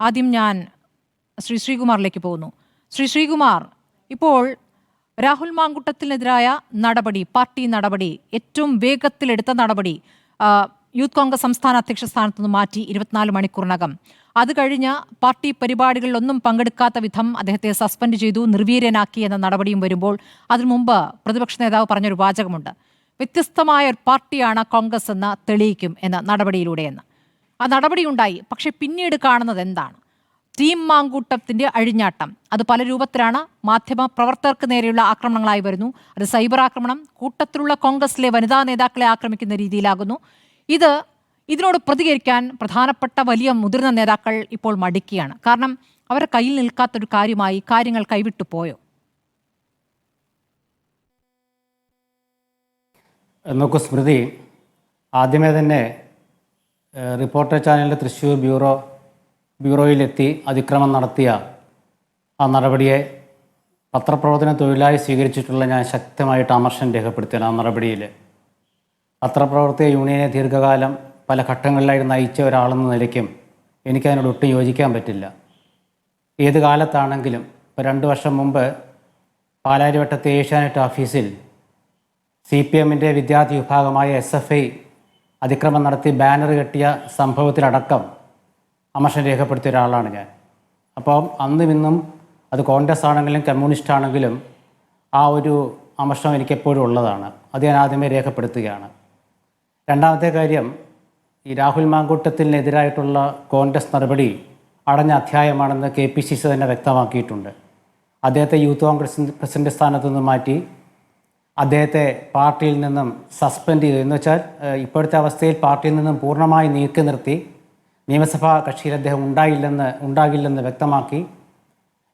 ആദ്യം ഞാൻ ശ്രീ ശ്രീകുമാറിലേക്ക് പോകുന്നു. ശ്രീ ശ്രീകുമാർ ഇപ്പോൾ രാഹുൽ മാങ്കുട്ടത്തിനെതിരായ നടപടി പാർട്ടി നടപടി ഏറ്റവും വേഗത്തിലെടുത്ത നടപടി യൂത്ത് കോൺഗ്രസ് സംസ്ഥാന അധ്യക്ഷ സ്ഥാനത്ത് നിന്ന് മാറ്റി ഇരുപത്തിനാല് മണിക്കൂറിനകം. അത് കഴിഞ്ഞ പാർട്ടി പരിപാടികളിലൊന്നും പങ്കെടുക്കാത്ത വിധം അദ്ദേഹത്തെ സസ്പെൻഡ് ചെയ്തു നിർവീര്യനാക്കി എന്ന നടപടിയും വരുമ്പോൾ അതിനു മുമ്പ് പ്രതിപക്ഷ നേതാവ് പറഞ്ഞൊരു വാചകമുണ്ട്. വ്യത്യസ്തമായ ഒരു പാർട്ടിയാണ് കോൺഗ്രസ് എന്ന് തെളിയിക്കും എന്ന നടപടിയിലൂടെയെന്ന്. ആ നടപടി ഉണ്ടായി. പക്ഷെ പിന്നീട് കാണുന്നത് എന്താണ്? ടീം മാങ്കൂട്ടത്തിന്റെ അഴിഞ്ഞാട്ടം. അത് പല രൂപത്തിലാണ് മാധ്യമ പ്രവർത്തകർക്ക് നേരെയുള്ള ആക്രമണങ്ങളായി വരുന്നു. അത് സൈബർ ആക്രമണം കൂട്ടത്തിലുള്ള കോൺഗ്രസിലെ വനിതാ നേതാക്കളെ ആക്രമിക്കുന്ന രീതിയിലാകുന്നു. ഇത് ഇതിനോട് പ്രതികരിക്കാൻ പ്രധാനപ്പെട്ട വലിയ മുതിർന്ന നേതാക്കൾ ഇപ്പോൾ മടിക്കുകയാണ്. കാരണം അവരുടെ കയ്യിൽ നിൽക്കാത്തൊരു കാര്യമായി കാര്യങ്ങൾ കൈവിട്ടു പോയോ? നോക്കൂ സ്മൃതി. ആദ്യമേ തന്നെ റിപ്പോർട്ടർ ചാനലിന്റെ തൃശ്ശൂർ ബ്യൂറോ ബ്യൂറോയിലെത്തി അതിക്രമം നടത്തിയ ആ നടപടിയെ പത്രപ്രവർത്തന തൊഴിലായി സ്വീകരിച്ചിട്ടുള്ള ഞാൻ ശക്തമായിട്ട് അമർഷം രേഖപ്പെടുത്തിയാണ് ആ നടപടിയിൽ പത്രപ്രവർത്തക യൂണിയനെ ദീർഘകാലം പല ഘട്ടങ്ങളിലായി നയിച്ച ഒരാളെന്ന നിലയ്ക്കും എനിക്കതിനോട് ഒട്ടും യോജിക്കാൻ പറ്റില്ല. ഏത് കാലത്താണെങ്കിലും ഇപ്പോൾ രണ്ട് വർഷം മുമ്പ് പാലാരിവട്ടത്തെ ഏഷ്യാനെറ്റ് ഓഫീസിൽ സി പി എമ്മിന്റെ വിദ്യാർത്ഥി വിഭാഗമായ എസ് എഫ് ഐ അതിക്രമം നടത്തി ബാനർ കെട്ടിയ സംഭവത്തിലടക്കം അമർഷം രേഖപ്പെടുത്തിയ ഒരാളാണ് ഞാൻ. അപ്പം അന്നും ഇന്നും അത് കോൺഗ്രസ് ആണെങ്കിലും കമ്മ്യൂണിസ്റ്റ് ആണെങ്കിലും ആ ഒരു അമർഷം എനിക്കെപ്പോഴും ഉള്ളതാണ്. അത് ഞാൻ ആദ്യമേ രേഖപ്പെടുത്തുകയാണ്. രണ്ടാമത്തെ കാര്യം ഈ രാഹുൽ മാങ്കൂട്ടത്തിനെതിരായിട്ടുള്ള കോൺഗ്രസ് നടപടി അടഞ്ഞ അധ്യായമാണെന്ന് കെ പി സി സി തന്നെ വ്യക്തമാക്കിയിട്ടുണ്ട്. അദ്ദേഹത്തെ യൂത്ത് കോൺഗ്രസ് പ്രസിഡന്റ് സ്ഥാനത്തു നിന്ന് മാറ്റി അദ്ദേഹത്തെ പാർട്ടിയിൽ നിന്നും സസ്പെൻഡ് ചെയ്തു. എന്ന് വെച്ചാൽ ഇപ്പോഴത്തെ അവസ്ഥയിൽ പാർട്ടിയിൽ നിന്നും പൂർണമായി നീക്കി നിർത്തി. നിയമസഭാ കക്ഷിയിൽ അദ്ദേഹം ഉണ്ടായില്ലെന്ന് ഉണ്ടാകില്ലെന്ന് വ്യക്തമാക്കി.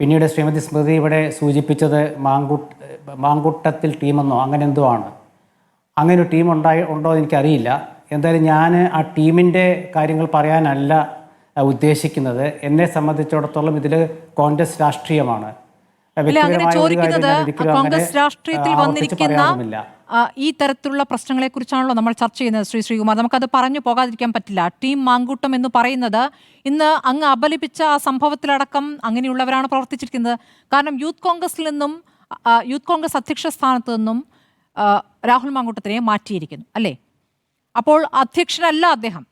പിന്നീട് ശ്രീമതി സ്മൃതി ഇവിടെ സൂചിപ്പിച്ചത് മാങ്കുട്ട് മാങ്കുട്ടത്തിൽ ടീമെന്നോ അങ്ങനെ എന്തോ ആണ്. അങ്ങനെ ഒരു ടീം ഉണ്ടായി ഉണ്ടോ എന്ന് എനിക്കറിയില്ല. എന്തായാലും ഞാൻ ആ ടീമിന്റെ കാര്യങ്ങൾ പറയാനല്ല ഉദ്ദേശിക്കുന്നത്. എന്നെ സംബന്ധിച്ചിടത്തോളം ഇതിൽ കോൺഗ്രസ് രാഷ്ട്രീയമാണ്. അങ്ങനെ ചോദിക്കുന്നത് കോൺഗ്രസ് രാഷ്ട്രീയത്തിൽ വന്നിരിക്കുന്ന ഈ തരത്തിലുള്ള പ്രശ്നങ്ങളെ കുറിച്ചാണല്ലോ നമ്മൾ ചർച്ച ചെയ്യുന്നത് ശ്രീ ശ്രീകുമാർ. നമുക്കത് പറഞ്ഞു പോകാതിരിക്കാൻ പറ്റില്ല. ടീം മാങ്കൂട്ടം എന്ന് പറയുന്നത് ഇന്ന് അങ്ങ് അപലപിച്ച ആ സംഭവത്തിലടക്കം അങ്ങനെയുള്ളവരാണ് പ്രവർത്തിച്ചിരിക്കുന്നത്. കാരണം യൂത്ത് കോൺഗ്രസിൽ നിന്നും യൂത്ത് കോൺഗ്രസ് അധ്യക്ഷ സ്ഥാനത്ത് നിന്നും രാഹുൽ മാങ്കൂട്ടത്തിനെ മാറ്റിയിരിക്കുന്നു അല്ലേ? അപ്പോൾ അധ്യക്ഷനല്ല അദ്ദേഹം.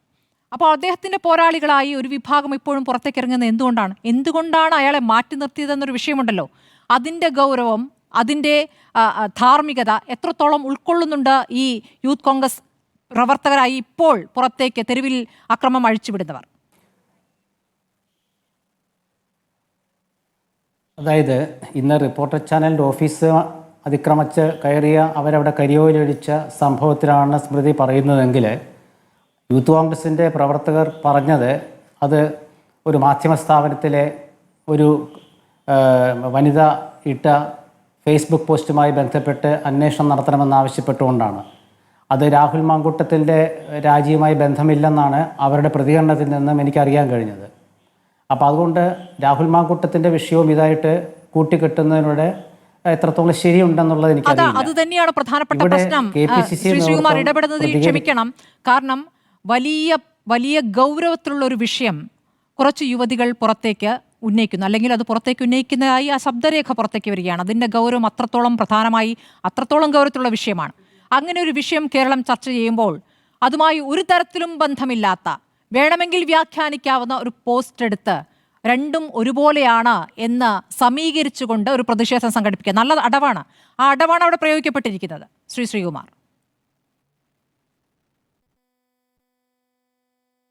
അപ്പോൾ അദ്ദേഹത്തിന്റെ പോരാളികളായി ഒരു വിഭാഗം ഇപ്പോഴും പുറത്തേക്ക് ഇറങ്ങുന്നത് എന്തുകൊണ്ടാണ്? എന്തുകൊണ്ടാണ് അയാളെ മാറ്റി നിർത്തിയതെന്നൊരു വിഷയമുണ്ടല്ലോ. അതിന്റെ ഗൗരവം അതിന്റെ ധാർമ്മികത എത്രത്തോളം ഉൾക്കൊള്ളുന്നുണ്ട് ഈ യൂത്ത് കോൺഗ്രസ് പ്രവർത്തകരായി ഇപ്പോൾ പുറത്തേക്ക് തെരുവിൽ അക്രമം അഴിച്ചുവിടുന്നവർ? അതായത് ഇന്ന് റിപ്പോർട്ടർ ചാനലിന്റെ ഓഫീസ് അതിക്രമിച്ച് കയറിയ അവരവിടെ കരിയോലൊഴിച്ച സംഭവത്തിലാണ് സ്മൃതി പറയുന്നതെങ്കിൽ യൂത്ത് കോൺഗ്രസിന്റെ പ്രവർത്തകർ പറഞ്ഞത് അത് ഒരു മാധ്യമ സ്ഥാപനത്തിലെ ഒരു വനിത ഇട്ട ഫേസ്ബുക്ക് പോസ്റ്റുമായി ബന്ധപ്പെട്ട് അന്വേഷണം നടത്തണമെന്നാവശ്യപ്പെട്ടുകൊണ്ടാണ് അത് രാഹുൽ മാങ്കൂട്ടത്തിന്റെ രാജിയുമായി ബന്ധമില്ലെന്നാണ് അവരുടെ പ്രതികരണത്തിൽ നിന്നും എനിക്കറിയാൻ കഴിഞ്ഞത്. അപ്പോൾ അതുകൊണ്ട് രാഹുൽ മാങ്കൂട്ടത്തിന്റെ വിഷയവും ഇതായിട്ട് കൂട്ടിക്കെട്ടുന്നതിലൂടെ എത്രത്തോളം ശരിയുണ്ടെന്നുള്ളത് എനിക്ക് അത് തന്നെയാണ് പ്രധാനപ്പെട്ട പ്രശ്നം. ശ്രീകുമാർ ഇടപെടുന്നതിൽ ക്ഷമിക്കണം. കാരണം വലിയ വലിയ ഗൗരവത്തിലുള്ള ഒരു വിഷയം കുറച്ച് യുവതികൾ പുറത്തേക്ക് ഉന്നയിക്കുന്നു. അല്ലെങ്കിൽ അത് പുറത്തേക്ക് ഉന്നയിക്കുന്നതായി ആ ശബ്ദരേഖ പുറത്തേക്ക് വരികയാണ്. അതിന്റെ ഗൗരവം അത്രത്തോളം പ്രധാനമായി അത്രത്തോളം ഗൗരവത്തിലുള്ള വിഷയമാണ്. അങ്ങനെ ഒരു വിഷയം കേരളം ചർച്ച ചെയ്യുമ്പോൾ അതുമായി ഒരു തരത്തിലും ബന്ധമില്ലാത്ത വേണമെങ്കിൽ വ്യാഖ്യാനിക്കാവുന്ന ഒരു പോസ്റ്റ് എടുത്ത് രണ്ടും ഒരുപോലെയാണ് എന്ന് സമീകരിച്ചുകൊണ്ട് ഒരു പ്രതിഷേധം സംഘടിപ്പിക്കുക. നല്ല അടവാണ്. ആ അടവാണ് അവിടെ പ്രയോഗിക്കപ്പെട്ടിരിക്കുന്നത്. ശ്രീ ശ്രീകുമാർ.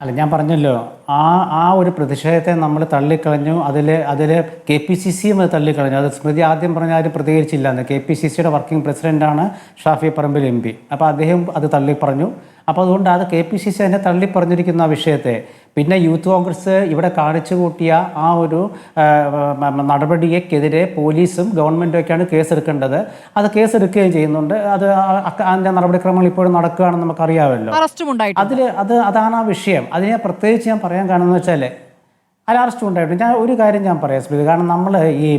അല്ല ഞാൻ പറഞ്ഞല്ലോ ആ ആ ഒരു പ്രതിഷേധത്തെ നമ്മൾ തള്ളിക്കളഞ്ഞു അതിൽ അതിൽ കെ പി സി സിയും അത് തള്ളിക്കളഞ്ഞു. അത് സ്മൃതി ആദ്യം പറഞ്ഞ ആരും പ്രതികരിച്ചില്ല കെ പി സി സിയുടെ വർക്കിംഗ് പ്രസിഡന്റാണ് ഷാഫി പറമ്പിൽ എം പി. അപ്പോൾ അദ്ദേഹം അത് തള്ളിപ്പറഞ്ഞു. അപ്പോൾ അതുകൊണ്ട് അത് കെ പി സി സി തന്നെ തള്ളിപ്പറഞ്ഞിരിക്കുന്ന ആ വിഷയത്തെ. പിന്നെ യൂത്ത് കോൺഗ്രസ് ഇവിടെ കാണിച്ചു കൂട്ടിയ ആ ഒരു നടപടിക്കെതിരെ പോലീസും ഗവൺമെന്റും ഒക്കെയാണ് കേസെടുക്കേണ്ടത്. അത് കേസെടുക്കുകയും ചെയ്യുന്നുണ്ട്. അത് അതിന്റെ നടപടിക്രമങ്ങൾ ഇപ്പോഴും നടക്കുകയാണെന്ന് നമുക്കറിയാമല്ലോ. അതിൽ അത് അതാണ് ആ വിഷയം. അതിനെ പ്രത്യേകിച്ച് ഞാൻ പറയാൻ കാണുന്നത് വെച്ചാൽ അല്ല അറസ്റ്റ് ഉണ്ടായിട്ടുണ്ട്. ഞാൻ ഒരു കാര്യം ഞാൻ പറയാം സ്മൃതി. കാരണം നമ്മൾ ഈ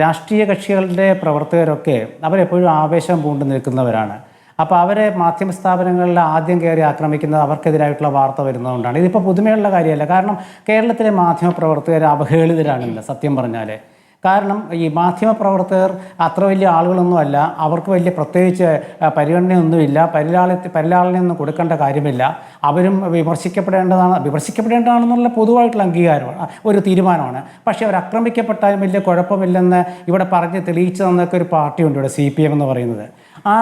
രാഷ്ട്രീയ കക്ഷികളുടെ പ്രവർത്തകരൊക്കെ അവരെപ്പോഴും ആവേശം പൂണ്ടു നിൽക്കുന്നവരാണ്. അപ്പോൾ അവരെ മാധ്യമ സ്ഥാപനങ്ങളിൽ ആദ്യം കയറി ആക്രമിക്കുന്നത് അവർക്കെതിരായിട്ടുള്ള വാർത്ത വരുന്നതുകൊണ്ടാണ്. ഇതിപ്പോൾ പുതുമയുള്ള കാര്യമല്ല. കാരണം കേരളത്തിലെ മാധ്യമ പ്രവർത്തകർ അവഹേളിതരാണല്ലോ സത്യം പറഞ്ഞാൽ കാരണം ഈ മാധ്യമ പ്രവർത്തകർ അത്ര വലിയ ആളുകളൊന്നുമല്ല അവർക്ക് വലിയ പ്രത്യേകിച്ച് പരിഗണനയൊന്നുമില്ല. പരിലാള പരിലാളനയൊന്നും കൊടുക്കേണ്ട കാര്യമില്ല. അവരും വിമർശിക്കപ്പെടേണ്ടതാണ്. വിമർശിക്കപ്പെടേണ്ടതാണെന്നുള്ള പൊതുവായിട്ടുള്ള അംഗീകാരമാണ് ഒരു തീരുമാനമാണ്. പക്ഷേ അവർ ആക്രമിക്കപ്പെട്ടാലും വലിയ കുഴപ്പമില്ലെന്ന് ഇവിടെ പറഞ്ഞ് തെളിയിച്ചു തന്നൊക്കെ ഒരു പാർട്ടിയുണ്ട് ഇവിടെ സി പി എം എന്ന് പറയുന്നത്. ആ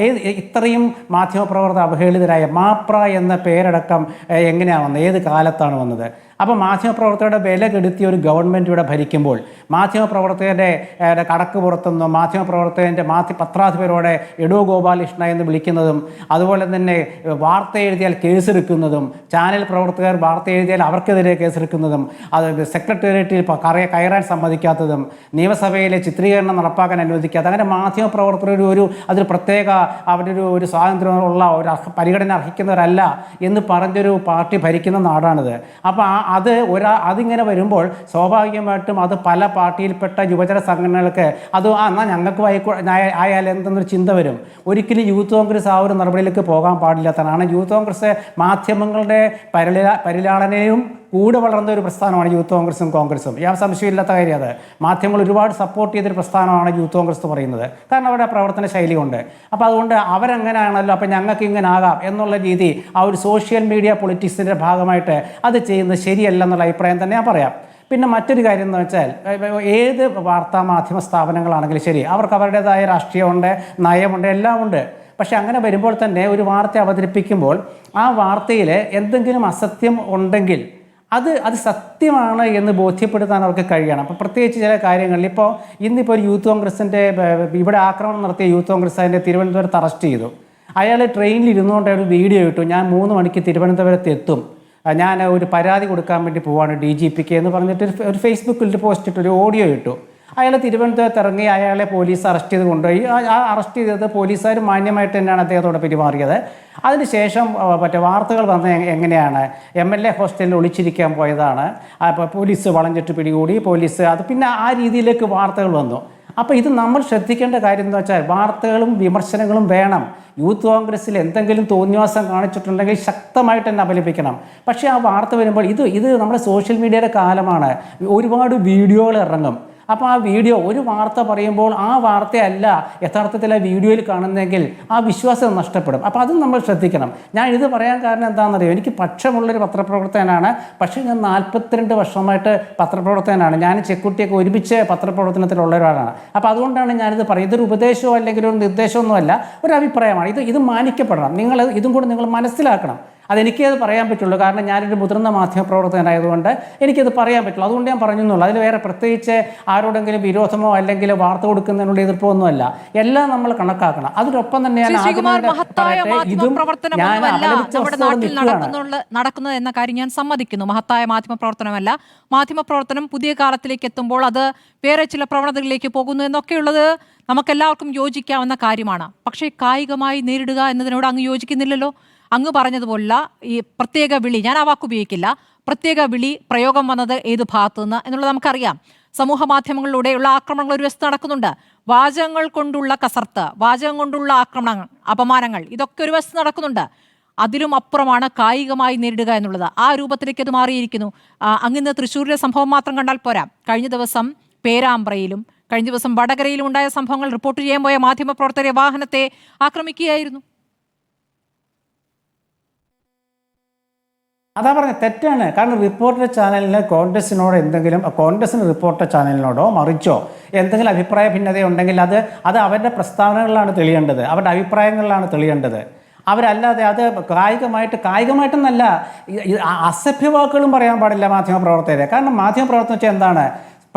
ഏത് ഇത്രയും മാധ്യമപ്രവർത്തക അവഹേളിതരായ മാപ്ര എന്ന പേരടക്കം എങ്ങനെയാണ് വന്നത്? ഏത് കാലത്താണ് വന്നത്? അപ്പോൾ മാധ്യമപ്രവർത്തകരുടെ വില കെടുത്തിയ ഒരു ഗവൺമെന്റ് ഇവിടെ ഭരിക്കുമ്പോൾ മാധ്യമപ്രവർത്തകരുടെ ഏഹ്, കടക്ക് പുറത്തുനിന്നും മാധ്യമപ്രവർത്തകന്റെ മാധ്യ പത്രാധിപരോടെ എടോ ഗോപാലകൃഷ്ണ എന്ന് വിളിക്കുന്നതും അതുപോലെ തന്നെ വാർത്ത എഴുതിയാൽ കേസെടുക്കുന്നതും ചാനൽ പ്രവർത്തകർ വാർത്ത എഴുതിയാൽ അവർക്കെതിരെ കേസെടുക്കുന്നതും അത് സെക്രട്ടേറിയറ്റിൽ കറിയ കയറാൻ സമ്മതിക്കാത്തതും നിയമസഭയിലെ ചിത്രീകരണം നടപ്പാക്കാൻ അനുവദിക്കാത്ത അങ്ങനെ മാധ്യമപ്രവർത്തകർ ഒരു അതിൽ പ്രത്യേക അവരുടെ ഒരു സ്വാതന്ത്ര്യമുള്ള ഒരു പരിഗണന അർഹിക്കുന്നവരല്ല എന്ന് പറഞ്ഞൊരു പാർട്ടി ഭരിക്കുന്ന നാടാണിത്. അപ്പോൾ അത് ഒരാ അതിങ്ങനെ വരുമ്പോൾ സ്വാഭാവികമായിട്ടും അത് പല പാർട്ടിയിൽപ്പെട്ട യുവജന സംഘടനകൾക്ക് അത് ആ എന്നാൽ ഞങ്ങൾക്ക് വായിക്കോ ആയ- ആയാൽ എന്തെന്നൊരു ചിന്ത വരും. ഒരിക്കലും യൂത്ത് കോൺഗ്രസ് ആ ഒരു നടപടിയിലേക്ക് പോകാൻ പാടില്ലാത്തതാണ് യൂത്ത് കോൺഗ്രസ് മാധ്യമങ്ങളുടെ പരിലാ പരിലാളനയും കൂടെ വളർന്ന ഒരു പ്രസ്ഥാനമാണ് യൂത്ത് കോൺഗ്രസും കോൺഗ്രസും. യാതൊരു സംശയമില്ലാത്ത കാര്യം അത്. മാധ്യമങ്ങൾ ഒരുപാട് സപ്പോർട്ട് ചെയ്തൊരു പ്രസ്ഥാനമാണ് യൂത്ത് കോൺഗ്രസ് എന്ന് പറയുന്നത്. കാരണം അവരുടെ പ്രവർത്തന ശൈലി കൊണ്ട് അപ്പോൾ അതുകൊണ്ട് അവരങ്ങനെയാണല്ലോ അപ്പോൾ ഞങ്ങൾക്ക് ഇങ്ങനെ ആകാം എന്നുള്ള രീതി ആ ഒരു സോഷ്യൽ മീഡിയ പൊളിറ്റിക്സിന്റെ ഭാഗമായിട്ട് അത് ചെയ്യുന്നത് ശരിയല്ല എന്നുള്ള അഭിപ്രായം തന്നെ ഞാൻ പറയാം. പിന്നെ മറ്റൊരു കാര്യം എന്ന് വെച്ചാൽ ഏത് വാർത്താ മാധ്യമ സ്ഥാപനങ്ങളാണെങ്കിലും ശരി അവർക്ക് അവരുടേതായ രാഷ്ട്രീയമുണ്ട് നയമുണ്ട് എല്ലാമുണ്ട്. പക്ഷെ അങ്ങനെ വരുമ്പോൾ തന്നെ ഒരു വാർത്ത അവതരിപ്പിക്കുമ്പോൾ ആ വാർത്തയിൽ എന്തെങ്കിലും അസത്യം ഉണ്ടെങ്കിൽ അത് അത് സത്യമാണ് എന്ന് ബോധ്യപ്പെടുത്താൻ അവർക്ക് കഴിയണം. അപ്പോൾ പ്രത്യേകിച്ച് ചില കാര്യങ്ങളിൽ ഇപ്പോൾ ഇന്നിപ്പോൾ ഒരു യൂത്ത് കോൺഗ്രസിന്റെ ഇവിടെ ആക്രമണം നടത്തിയ യൂത്ത് കോൺഗ്രസ് അതിന്റെ തിരുവനന്തപുരത്ത് അറസ്റ്റ് ചെയ്തു. അയാൾ ട്രെയിനിൽ ഇരുന്നുകൊണ്ട് ഒരു വീഡിയോ ഇട്ടു. ഞാൻ മൂന്ന് മണിക്ക് തിരുവനന്തപുരത്ത് എത്തും. ഞാൻ ഒരു പരാതി കൊടുക്കാൻ വേണ്ടി പോവാണ് ഡി ജി പിക്ക് എന്ന് പറഞ്ഞിട്ട് ഒരു ഫേസ്ബുക്കിൽ പോസ്റ്റ് ഇട്ടു ഒരു ഓഡിയോ ഇട്ടു. അയാൾ തിരുവനന്തപുരത്ത് ഇറങ്ങി അയാളെ പോലീസ് അറസ്റ്റ് ചെയ്ത് കൊണ്ടുപോയി. ആ- അറസ്റ്റ് ചെയ്തത് പോലീസുകാർ മാന്യമായിട്ട് തന്നെയാണ് അദ്ദേഹത്തോട് പെരുമാറിയത്. അതിനുശേഷം മറ്റേ വാർത്തകൾ വന്ന എങ്ങനെയാണ് എം എൽ എ ഹോസ്റ്റലിൽ ഒളിച്ചിരിക്കാൻ പോയതാണ്. അപ്പോൾ പോലീസ് വളഞ്ഞിട്ട് പിടികൂടി പോലീസ് അത് പിന്നെ ആ രീതിയിലേക്ക് വാർത്തകൾ വന്നു. അപ്പോൾ ഇത് നമ്മൾ ശ്രദ്ധിക്കേണ്ട കാര്യം എന്ന് വെച്ചാൽ വാർത്തകളും വിമർശനങ്ങളും വേണം. യൂത്ത് കോൺഗ്രസ്സിൽ എന്തെങ്കിലും തോന്നിവാസം കാണിച്ചിട്ടുണ്ടെങ്കിൽ ശക്തമായിട്ട് തന്നെ അപലപിക്കണം. പക്ഷേ ആ വാർത്ത വരുമ്പോൾ ഇത് ഇത് നമ്മുടെ സോഷ്യൽ മീഡിയയുടെ കാലമാണ്. ഒരുപാട് വീഡിയോകൾ ഇറങ്ങും. അപ്പോൾ ആ വീഡിയോ ഒരു വാർത്ത പറയുമ്പോൾ ആ വാർത്തയല്ല യഥാർത്ഥത്തിൽ ആ വീഡിയോയിൽ കാണുന്നെങ്കിൽ ആ വിശ്വാസം നഷ്ടപ്പെടും. അപ്പോൾ അതും നമ്മൾ ശ്രദ്ധിക്കണം. ഞാൻ ഇത് പറയാൻ കാരണം എന്താണെന്നറിയോ? എനിക്ക് പക്ഷമുള്ളൊരു പത്രപ്രവർത്തകനാണ്. പക്ഷേ ഞാൻ നാൽപ്പത്തിരണ്ട് വർഷമായിട്ട് പത്രപ്രവർത്തകനാണ്. ഞാൻ ചെക്കുട്ടിയൊക്കെ ഒരുമിച്ച് പത്രപ്രവർത്തനത്തിലുള്ള ഒരാളാണ്. അപ്പോൾ അതുകൊണ്ടാണ് ഞാനിത് പറയുന്നത്. ഇതൊരു ഉപദേശമോ അല്ലെങ്കിൽ ഒരു നിർദ്ദേശമൊന്നുമല്ല ഒരു അഭിപ്രായമാണ്. ഇത് ഇത് മാനിക്കപ്പെടണം. നിങ്ങൾ ഇതും കൂടി നിങ്ങൾ മനസ്സിലാക്കണം. അതെനിക്കേ അത് പറയാൻ പറ്റുള്ളൂ. കാരണം ഞാനൊരു മുതിർന്ന മാധ്യമപ്രവർത്തകനായതുകൊണ്ട് എനിക്കത് പറയാൻ പറ്റുള്ളൂ. അതുകൊണ്ട് ഞാൻ പറഞ്ഞു എന്നുള്ളൂ അതിൽ വേറെ പ്രത്യേകിച്ച് ആരോടെങ്കിലും വിരോധമോ അല്ലെങ്കിൽ വാർത്ത കൊടുക്കുന്നതിനുള്ള എതിർപ്പോ ഒന്നുമല്ല എല്ലാം നമ്മൾ കണക്കാക്കണം. അതിനൊപ്പം തന്നെ ഞാൻ. നടക്കുന്നത് എന്ന കാര്യം ഞാൻ സമ്മതിക്കുന്നു. മഹത്തായ മാധ്യമ പ്രവർത്തനമല്ല മാധ്യമ പ്രവർത്തനം പുതിയ കാലത്തിലേക്ക് എത്തുമ്പോൾ അത് വേറെ ചില പ്രവണതകളിലേക്ക് പോകുന്നു എന്നൊക്കെയുള്ളത് നമുക്കെല്ലാവർക്കും യോജിക്കാവുന്ന കാര്യമാണ്. പക്ഷേ കായികമായി നേരിടുക എന്നതിനോട് അങ്ങ് യോജിക്കുന്നില്ലല്ലോ. അങ്ങ് പറഞ്ഞതുപോലുള്ള ഈ പ്രത്യേക വിളി ഞാൻ ആ വാക്ക് ഉപയോഗിക്കില്ല പ്രത്യേക വിളി പ്രയോഗം വന്നത് ഏത് ഭാഗത്തു നിന്ന് എന്നുള്ളത് നമുക്കറിയാം. സമൂഹ മാധ്യമങ്ങളിലൂടെയുള്ള ആക്രമണങ്ങൾ ഒരു വശത്ത് നടക്കുന്നുണ്ട്. വാചകങ്ങൾ കൊണ്ടുള്ള കസർത്ത് വാചകം കൊണ്ടുള്ള ആക്രമണങ്ങൾ അപമാനങ്ങൾ ഇതൊക്കെ ഒരു വശത്ത് നടക്കുന്നുണ്ട്. അതിലും അപ്പുറമാണ് കായികമായി നേരിടുക എന്നുള്ളത്. ആ രൂപത്തിലേക്ക് അത് മാറിയിരിക്കുന്നു. അങ്ങിന്ന് തൃശ്ശൂരിലെ സംഭവം മാത്രം കണ്ടാൽ പോരാ. കഴിഞ്ഞ ദിവസം പേരാമ്പ്രയിലും കഴിഞ്ഞ ദിവസം വടകരയിലും ഉണ്ടായ സംഭവങ്ങൾ റിപ്പോർട്ട് ചെയ്യാൻ പോയ മാധ്യമപ്രവർത്തകരെ വാഹനത്തെ ആക്രമിക്കുകയായിരുന്നു. അതാ പറഞ്ഞത് തെറ്റാണ്. കാരണം റിപ്പോർട്ടർ ചാനലിന് കോൺഗ്രസിനോട് എന്തെങ്കിലും കോൺഗ്രസിന് റിപ്പോർട്ടർ ചാനലിനോടോ മറിച്ചോ എന്തെങ്കിലും അഭിപ്രായ ഭിന്നതയുണ്ടെങ്കിൽ അത് അത് അവരുടെ പ്രസ്താവനകളിലാണ് തെളിയേണ്ടത്. അവരുടെ അഭിപ്രായങ്ങളിലാണ് തെളിയേണ്ടത്. അവരല്ലാതെ അത് കായികമായിട്ട് കായികമായിട്ടെന്നല്ല അസഭ്യവാക്കുകളും പറയാൻ പാടില്ല മാധ്യമപ്രവർത്തകരെ. കാരണം മാധ്യമപ്രവർത്തനം വെച്ചാൽ എന്താണ്?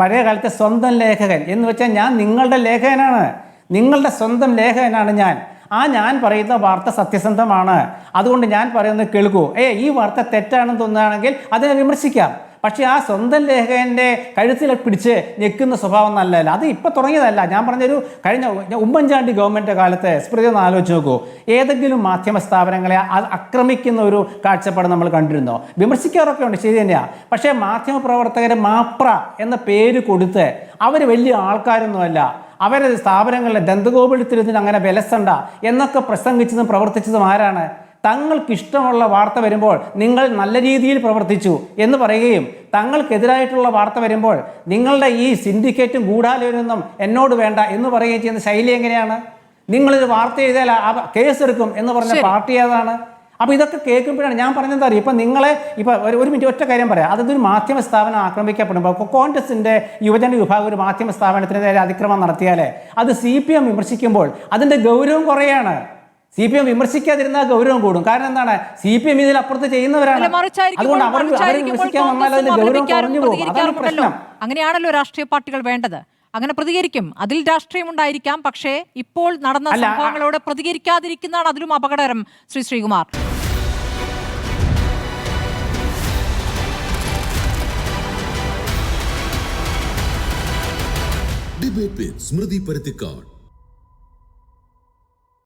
പഴയ കാലത്തെ സ്വന്തം ലേഖകൻ എന്ന് വെച്ചാൽ ഞാൻ നിങ്ങളുടെ ലേഖകനാണ്. നിങ്ങളുടെ സ്വന്തം ലേഖകനാണ് ഞാൻ. ആ ഞാൻ പറയുന്ന വാർത്ത സത്യസന്ധമാണ്. അതുകൊണ്ട് ഞാൻ പറയുന്നത് കേൾക്കൂ. ഏ ഈ വാർത്ത തെറ്റാണെന്ന് തോന്നുകയാണെങ്കിൽ അതിനെ വിമർശിക്കാം. പക്ഷേ ആ സ്വന്തം ലേഖകന്റെ കഴുത്തിൽ പിടിച്ച് ഞെക്കുന്ന സ്വഭാവം നല്ലതല്ല. അത് ഇപ്പം തുടങ്ങിയതല്ല. ഞാൻ പറഞ്ഞൊരു കഴിഞ്ഞ ഉമ്മൻചാണ്ടി ഗവൺമെന്റ് കാലത്ത് സ്മൃതി ഒന്ന് ആലോചിച്ച് നോക്കൂ. ഏതെങ്കിലും മാധ്യമ സ്ഥാപനങ്ങളെ ആക്രമിക്കുന്ന ഒരു കാഴ്ചപ്പാട് നമ്മൾ കണ്ടിരുന്നോ? വിമർശിക്കാറൊക്കെ ഉണ്ട്. ശരി തന്നെയാണ് പക്ഷേ മാധ്യമ പ്രവർത്തകരെ മാപ്ര എന്ന പേര് കൊടുത്ത് അവർ വലിയ ആൾക്കാരൊന്നുമല്ല. അവരുടെ സ്ഥാപനങ്ങളിലെ ദന്തഗോപുരത്തിരുന്ന് അങ്ങനെ വിലസണ്ട എന്നൊക്കെ പ്രസംഗിച്ചതും പ്രവർത്തിച്ചതും ആരാണ്? തങ്ങൾക്ക് ഇഷ്ടമുള്ള വാർത്ത വരുമ്പോൾ നിങ്ങൾ നല്ല രീതിയിൽ പ്രവർത്തിച്ചു എന്ന് പറയുകയും തങ്ങൾക്കെതിരായിട്ടുള്ള വാർത്ത വരുമ്പോൾ നിങ്ങളുടെ ഈ സിൻഡിക്കേറ്റും ഗൂഢാലോചനൊന്നും എന്നോട് വേണ്ട എന്ന് പറയുകയും ചെയ്യുന്ന ശൈലി എങ്ങനെയാണ്? നിങ്ങളൊരു വാർത്ത ചെയ്താൽ കേസ് കേസെടുക്കും എന്ന് പറഞ്ഞ പാർട്ടി ഏതാണ്? അപ്പൊ ഇതൊക്കെ കേൾക്കുമ്പോഴാണ് ഞാൻ പറഞ്ഞത് അറിയാം? ഇപ്പം നിങ്ങളെ ഇപ്പോൾ ഒരു മിനിറ്റ് ഒറ്റ കാര്യം പറയാം. അതൊരു മാധ്യമ സ്ഥാപനം ആക്രമിക്കപ്പെടുമ്പോൾ കോൺഗ്രസിന്റെ യുവജന വിഭാഗം ഒരു മാധ്യമ സ്ഥാപനത്തിന് നേരെ അതിക്രമം നടത്തിയാലേ അത് സി പി എം വിമർശിക്കുമ്പോൾ അതിന്റെ ഗൗരവം കുറയാണ്. സി പി എം വിമർശിക്കാതിരുന്നാൽ ഗൗരവം കൂടും. കാരണം എന്താണ്? സി പി എം ഇതിൽ അപ്പുറത്ത് ചെയ്യുന്നവരാണ്. അതുകൊണ്ട് അവർ വിമർശിക്കാൻ വന്നാൽ അതിന്റെ ഗൗരവം കുറഞ്ഞു പോകും. അതാണ് പ്രശ്നം. അങ്ങനെയാണല്ലോ രാഷ്ട്രീയ പാർട്ടികൾ വേണ്ടത്. അങ്ങനെ പ്രതികരിക്കും. അതിൽ രാഷ്ട്രീയം ഉണ്ടായിരിക്കാം പക്ഷേ ഇപ്പോൾ നടന്ന സംഭവങ്ങളോട് പ്രതികരിക്കാതിരിക്കുന്നതാണ് അതിലും അപകടകരം ശ്രീ ശ്രീകുമാർ. ഡിബേറ്റ് സ്മൃതി പരുത്തിക്കാട്.